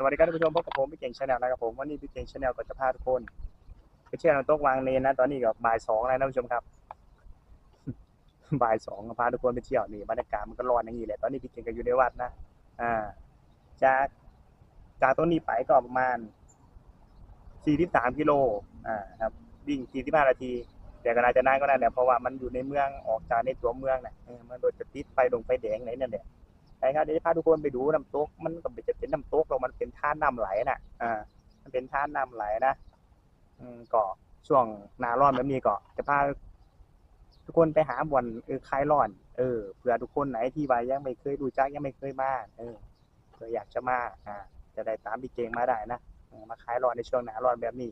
สวัสดีครับท่านผู้ชมพบกับผมพี่เก่งชาแนลนะครับผมวันนี้พี่เก่งชาแนลก็จะพาทุกคนไปเที่ยวน้ำตกวางเลนนะ ตอนนี้ก็บ่ายสองแล้วนะท่านผู้ชมครับบ่ายสองพาทุกคนไปเที่ยวนี่บรรยากาศมันก็ร้อนอย่างนี้แหละตอนนี้พี่เก่งก็อยู่ในวัดนะอ่าจากจากต้นนี้ไปก็ประมาณสี่สิบสามกิโลอ่าครับวิ่งสี่สิบห้านาทีแต่ก็น่าจะนานก็นั่นแหละเพราะว่ามันอยู่ในเมืองออกจากในตัวเมืองนะมันโดยจะติดไฟลงไฟแดงไหนนั่นแหละ ใช่ครับเดี๋ยวจะพาทุกคนไปดูน้ำตก มันก็ไม่จะเป็นน้ำตกหรอกมันเป็นท่าน้ำไหลน่ะ อ่า มันเป็นท่าน้ำไหลนะ อืมก็ช่วงหนาร้อนแบบนี้ก็จะพาทุกคนไปหาบ่อนเออคลายร้อน เออเผื่อทุกคนไหนที่ว่ายังไม่เคยดูจักยังไม่เคยมาเออเผื่ออยากจะมาอ่า จะได้ตามพี่เก่งมาได้นะมาคลายร้อนในช่วงหนาร้อนแบบนี้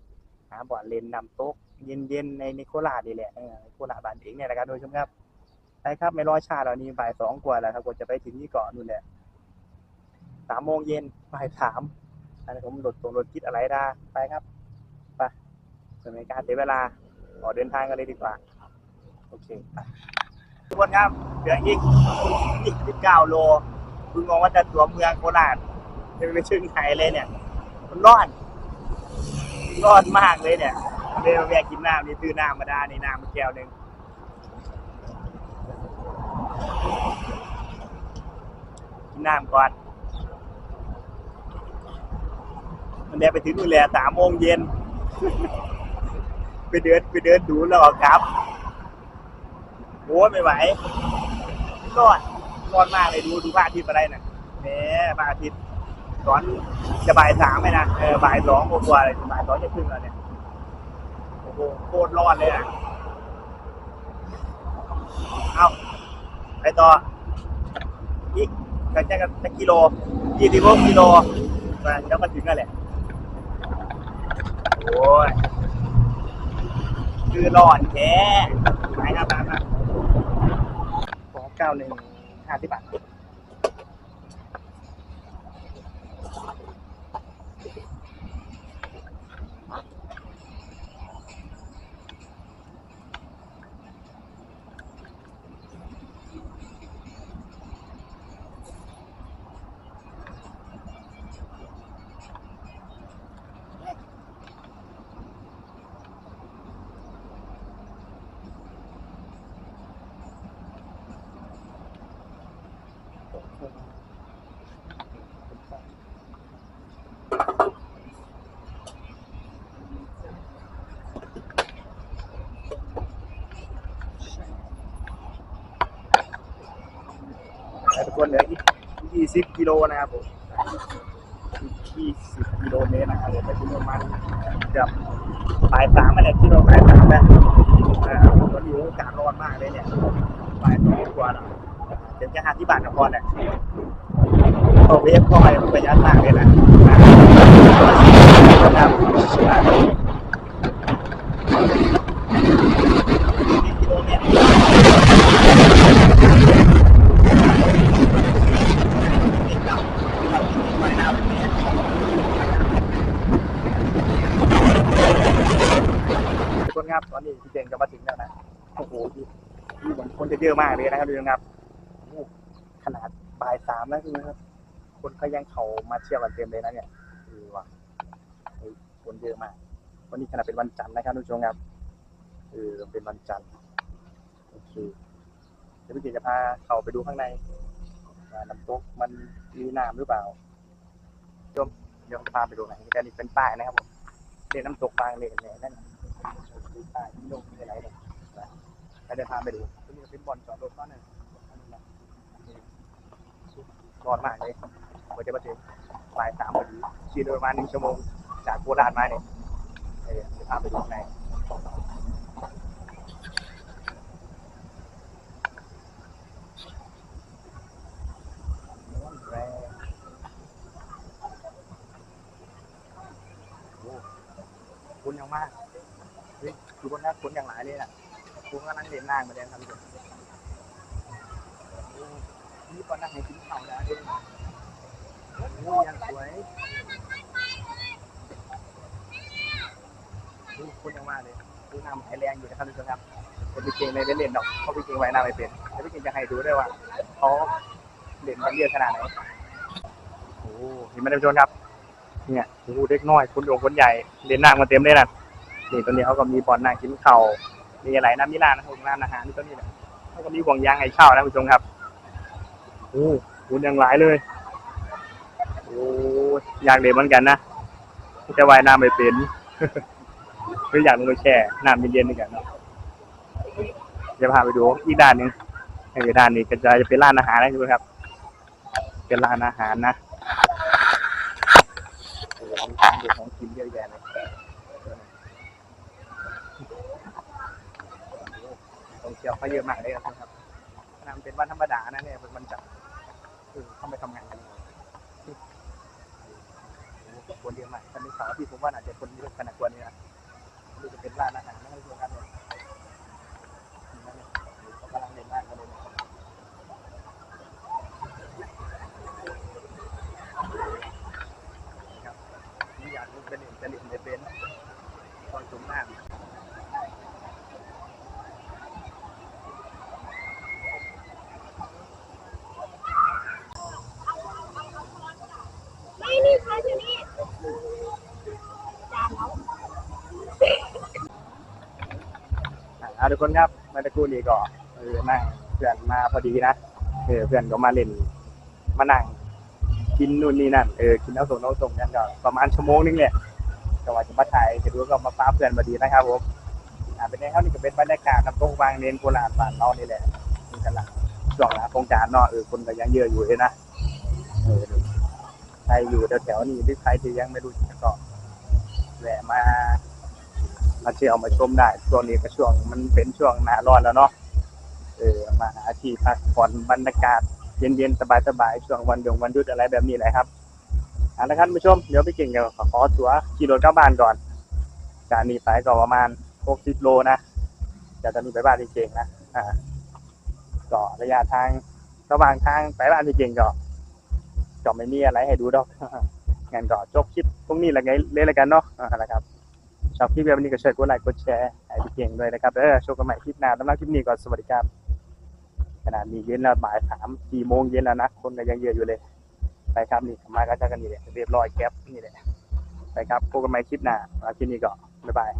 หาบ่อนเล่นน้ำตก เย็นๆในในโคราชนี่แหละเออโคราชบ้านเองเนี่ยนะครับโดยชมครับ ช่ครับไม่รอช้าแล้วนี่บ่ายสองกว่าแล้วครับกว่าจะไปถึงที่เกาะนู่นแหละสามโมงเย็นบ่ายสามอันนี้ผมรถตรงรถคิดอะไรได้ไปครับไปเพื่อไม่ให้การเสียเวลาขอกเดินทางกันเลยดีกว่า โอเคไปทุกคนครับเหลืออีกอีกสิบเก้าโลคุณมองว่าจะตัวเมืองโคราชยังไม่ถึงไทยเลยเนี่ย มันร้อนร้อนมากเลยเนี่ยเดี๋ยวแวะกินน้ำนี่ซื้อน้ำมาได้ในน้ำมาแก้วหนึ่ง กินน้ำก่อนมันเดินไปถึงนู่นแลสามโมงเย็น ไปเดินไปเดินดูแล้วก็กลับโอ้ยไม่ไหวร้อนร้อนมากเลยดูดูพระอาทิตย์อะไรน่ะแหมพระอาทิตย์ตอนจะบ่ายสามไหมนะเออบ่ายสองกว่าเลยบ่ายสองจะครึ่งแล้วเนี่ยโอ้โหโคตรร้อนเลยอะ เอา ไปต่อ อีกกันจะกันจะกิโลยี่สิบหกกิโลมาเดี๋ยวก็ถึงแล้วแหละโอ้ยคือร้อนแค่ไหนครับมาสองเก้าหนึ่งห้าสิบบาท แต่ทุกคนเหลืออีกยี่สิบกิโลนะครับผมยี่สิบกิโลเมตรนะครับผมไปถึงประมาณเกือบปลายสามมาเนี่ยกิโลปลายสามนะอ่าตอนนี้อากาศร้อนมากเลยเนี่ยปลายสองกว่าเดี๋ยวจะหาที่บ้านกับพรเนี่ยโอเวฟก็ไปประหยัดมากเลยนะครับกิโลเมตร ทุก คนครับ ตอนนี้พี่เจงก็มาถึงแล้วนะ โอ้โหที่ที่เหมือนคนจะเยอะมากเลยนะครับดูนะครับโอ้ขนาดบ่ายสามแล้วใช่ไหมครับ คนก็ยังเขามาเที่ยวกันเต็มเลยนะเนี่ยคือว่าคนเยอะมาก วันนี้ขนาดเป็นวันจันทร์นะครับทุกผู้ชมครับเออเป็นวันจันทร์โอเคเดี๋ยวพี่เจงจะพาเขาไปดูข้างในน้ำตกมันมีน้ำหรือเปล่าชมเดี๋ยวพาไปดูหน่อยนี่เป็นป้ายนะครับผมเรียนน้ำตกบางเลนเนี่ยนั่น ดูป้ายที่ลงที่อะไรเนี่ยนะไปเดินทางไปดูที่นี่เป็นบอนจอดรถก็หนึ่งร้อนมากเลยกว่าจะมาถึงบ่ายสามพอดีขี่โดประมาณหนึ่งชั่วโมงจากโคราชมาเนี่ยเดี๋ยวพาไปดูข้างในร้อนแรงโอ้คุณยังมาก เฮ้ยคือคนน่าค้นอย่างหลายเลยน่ะคุณก็นั่งเล่นนางมาเรียนทำอยู่นี่ก็นั่งให้กินข้าวแล้วด้วยโอ้ยังสวยโอ้คนยังมากเลยดูน้ำไหลแรงอยู่นะครับทุกคนครับแต่พี่เก่งเลยได้เล่นดอกเพราพี่เก่งไว้น้ำไม่เป็นแต่พี่เก่งจะให้ดูด้วยว่าเขาเล่นมันเยอะขนาดไหนโอ้เห็นไหมท่านผู้ชมครับ เนี่ยโอ้เด็กน้อยคนโยงคนใหญ่เล่นน้ำกันเต็มเลยนะ นี่ตอนนี้เขาก็มีบอลนั่งกินข้าวมีอะไรน้ำมีร้านนะร้านอาหารนี่ตัวนี้แหละเขาก็มีห่วงยางให้เช่านะผู้ชมครับโอ้โหยังหลายเลยโอ้ยอยากเล่นเหมือนกันนะแต่ว่ายน้ำไม่เป็นคืออยากลงไปแช่น้ำเย็นๆด้วยกันเนาะจะพาไปดูอีกด้านหนึ่งไอ้ด้านนี้ก็จะจะเป็นร้านอาหารนะทุกคนครับ เป็นร้านอาหารนะของกินเยอะแยะเลย ของเชี่ยวเขาเยอะมากเลยครับนาดมันเป็นวันธรรมดานะเนี่ยมันจะคือเข้าไปทำงานกันคนเยอะมากวันนี้เสาร์ที่ผมว่าอาจจะคนเยอะขนาดกว่านี้นะดูจะเป็นร้านอาหารไม่ให้ดูกันเลยนั่นเนี่ยเขากำลังเล่นร้านกันเลยเนี่ยครับนี่อยากรู้เป็นเด่นจะเล่นจะเป็นตอนสงหน้า ไม่นี่ใช่ที่นี่จานแล้ว อ่า ทุกคนครับเมื่อตะกครู่นี้ก็เออนั่งเพื่อนมาพอดีนะเออเพื่อนก็มาเล่นมานั่งกินนู่นนี่นั่นเออกินน้ำส่งน้ำส่งกันก็ประมาณชั่วโมงนึงเนี่ยก็ว่าจะมาถ่ายเสร็จแล้วก็มาฟ้าเพื่อนพอดีนะครับผมอ่าเป็นไงครับนี่ก็เป็นบรรยากาศน้ำตกวางเนนโคราชบ้านเรานี่แหละนี่กันละช่วงหลังคงจานเนาะเออคนก็ยังเยอะอยู่เลยนะเออใครอยู่แถวๆนี้หรือใครที่ยังไม่รู้จักก็แวะมา มาเที่ยวมาชมได้ช่วงนี้ก็ช่วงมันเป็นช่วงหน้าร้อนแล้วเนาะเออมาหาที่พักผ่อนบรรยากาศเย็นๆสบายๆช่วงวันหยงวันหยุดอะไรแบบนี้แหละครับเอาละครับผู้ชมเดี๋ยวไปเก่งเดี๋ยวขอขอตัวขี่รถกลับบ้านก่อนจากนี้ไปก็ประมาณ60โลนะจากตอนนี้ไปบ้านพี่เก่งนะอ่าก็ระยะทางระหว่างทางไปบ้านพี่เก่งก็ก็ไม่มีอะไรให้ดูดอกงั้นก็จบคลิปตรงนี้ละไงเลยละกันเนาะอ่าละครับ ชอบคลิปแบบนี้ก็ช่วยกดไลค์กดแชร์ให้พี่เก่งด้วยนะครับเออชว์กันใหม่คลิปหน้าสำหรับคลิปนี้ก็สวัสดีครับขนาดนี้เย็นแล้วบ่ายสามสี่โมงเย็นแล้วนะคนก็ยังเยอะอยู่เลยไปครับนี่มาก็จะกันนี่แหละเรียบร้อยแก๊ปนี่แหละไปครับพบกันใหม่คลิปหน้าสำหรับคลิปนี้ก็บ๊ายบาย